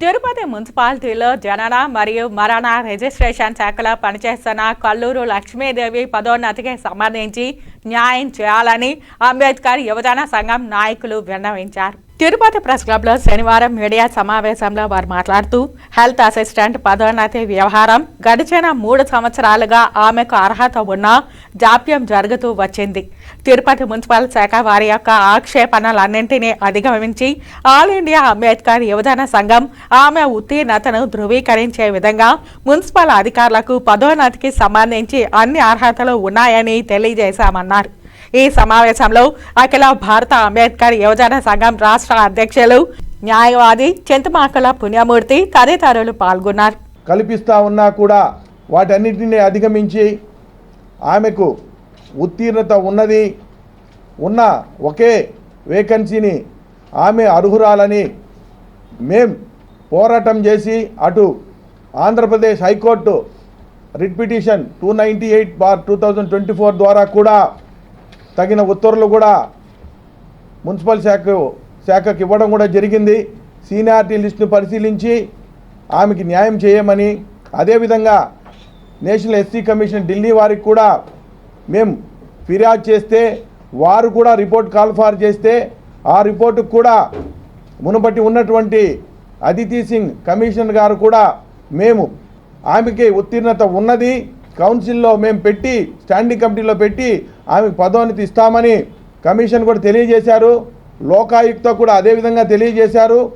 తిరుపతి మున్సిపాలిటీలో జనన మరియు మరణ రిజిస్ట్రేషన్ శాఖలో పనిచేస్తున్న కల్లూరు లక్ష్మీదేవి పదోన్నతికి సంబంధించి న్యాయం చేయాలని అంబేద్కర్ యువజన సంఘం నాయకులు విన్నవించారు. తిరుపతి ప్రెస్ క్లబ్లో శనివారం మీడియా సమావేశంలో వారు మాట్లాడుతూ హెల్త్ అసిస్టెంట్ పదోన్నతి వ్యవహారం గడిచిన మూడు సంవత్సరాలుగా ఆమెకు అర్హత ఉన్నా జాప్యం జరుగుతూ వచ్చింది. తిరుపతి మున్సిపల్ శాఖ వారి యొక్క ఆక్షేపణలన్నింటినీ అధిగమించి ఆల్ ఇండియా అంబేద్కర్ యువజన సంఘం ఆమె ఉత్తీర్ణతను ధృవీకరించే విధంగా మున్సిపల్ అధికారులకు పదోన్నతికి సంబంధించి అన్ని అర్హతలు ఉన్నాయని తెలియజేశామన్నారు. ఈ సమావేశంలో అఖిల భారత అంబేద్కర్ యువజన సంఘం రాష్ట్ర అధ్యక్షులు న్యాయవాది చింతమాకల పుణ్యమూర్తి తదితరులు పాల్గొన్నారు. కల్పిస్తూ ఉన్నా కూడా వాటన్నిటిని అధిగమించి ఆమెకు ఉత్తీర్ణత ఉన్నది. ఉన్న ఒకే వేకెన్సీని ఆమె అర్హురాలని మేం పోరాటం చేసి అటు Andhra Pradesh high court writ petition two ninety eight bar two thousand twenty four ద్వారా కూడా తగిన ఉత్తర్వులు కూడా మున్సిపల్ శాఖ శాఖకు ఇవ్వడం కూడా జరిగింది. సీనియారిటీ లిస్టును పరిశీలించి ఆమెకి న్యాయం చేయమని అదేవిధంగా నేషనల్ ఎస్సీ కమిషన్ ఢిల్లీ వారికి కూడా మేము ఫిర్యాదు చేస్తే వారు కూడా రిపోర్ట్ కాల్ఫార్ చేస్తే ఆ రిపోర్టుకు కూడా మునుపటి ఉన్నటువంటి అదితి సింగ్ కమిషనర్ గారు కూడా మేము ఆమెకి ఉత్తీర్ణత ఉన్నది. కౌన్సిల్లో మేము పెట్టి స్టాండింగ్ కమిటీలో పెట్టి ఆమెకు పదోన్నతి ఇస్తామని కమిషన్ కూడా తెలియజేశారు. లోకాయుక్త కూడా అదేవిధంగా తెలియజేశారు.